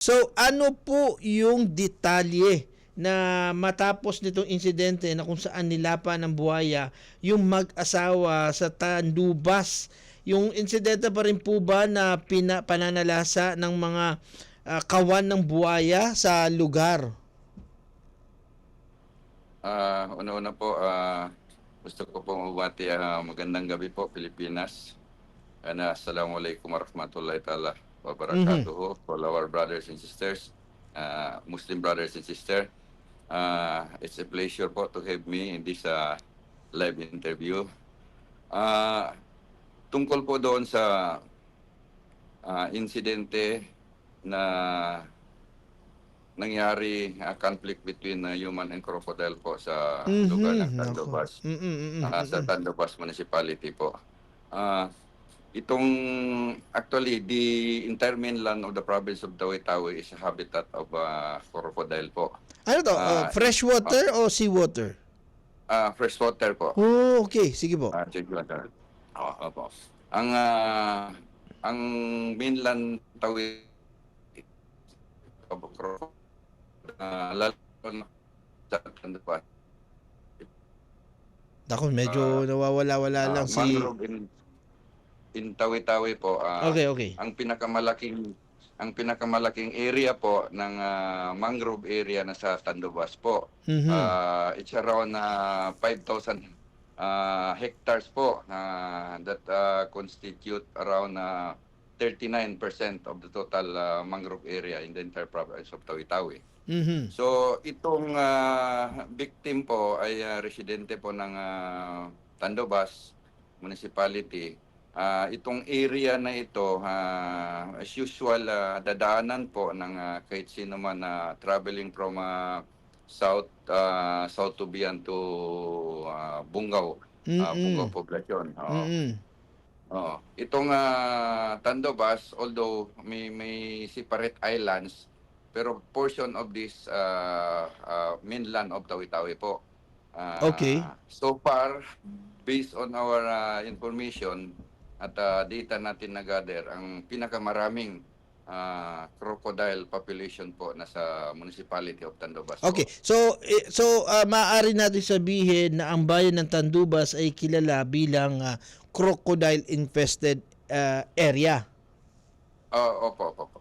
So ano po yung detalye na matapos nitong insidente na kung saan nilapa ng buhaya yung mag-asawa sa Tandubas? Yung insidente pa rin po ba na pina, pananalasa ng mga ah, kawan ng buhaya sa lugar? Ah, una-una po, ah, gusto ko pong umati ah, magandang gabi po, Pilipinas. And uh, Assalamualaikum warahmatullahi ta'ala wabarakatuh for our brothers and sisters, ah, Muslim brothers and sisters. Ah, it's a pleasure po to have me in this ah, live interview. Ah, tungkol po doon sa ah, insidente na nangyari ah, conflict between ah, human and crocodile po sa lugar ng Mhm, Tandobas. ah, sa. Tandobas Municipality po. Ah, itong actually the entire mainland of the province of Tawi-Tawi is a habitat of ah, crocodile po. Ano to? Ah, fresh water o sea water? Ah, freshwater po. Oh, okay. Sige po. Ah, check lang. sir. Oo, opo. Ang ah, ang mainland Tawi of crocodile ah, lalo na sa Tandobas. Ako, medyo Ah, nawawala-wala Ah, lang si... mangrove in, in Tawi-Tawi po. ah, Okay, okay. ang pinakamalaking ang pinakamalaking area po ng ah, mangrove area na sa Tandubas po. Mhm. Ah, it's around ah, 5,000 ah, hectares po na that ah, constitute around ah, 39% of the total ah, mangrove area in the entire province of Tawi-Tawi. Mhm. So itong ah, victim po ay ah, residente po ng ah, Tandobas Municipality. Ah, itong area na ito, ah, as usual, ah, dadaanan po ng ah, kahit sino man na traveling from ah, South ah, South Tubian to ah, Bungaw, ah, Mm-mm. Bungaw Poblacion. Oo. Mm-mm. Oo. Itong ah, Tandobas, although may may separate islands, pero portion of this ah, ah, mainland of Tawi-Tawi po. Ah, Okay. So far, based on our ah, information at ah, data natin na gather, ang pinakamaraming ah, crocodile population po nasa municipality of Tandobas. po. Okay. So eh, so ah, maaari natin sabihin na ang bayan ng Tandubas ay kilala bilang ah, crocodile infested ah, area. Oo, opo, opo, opo.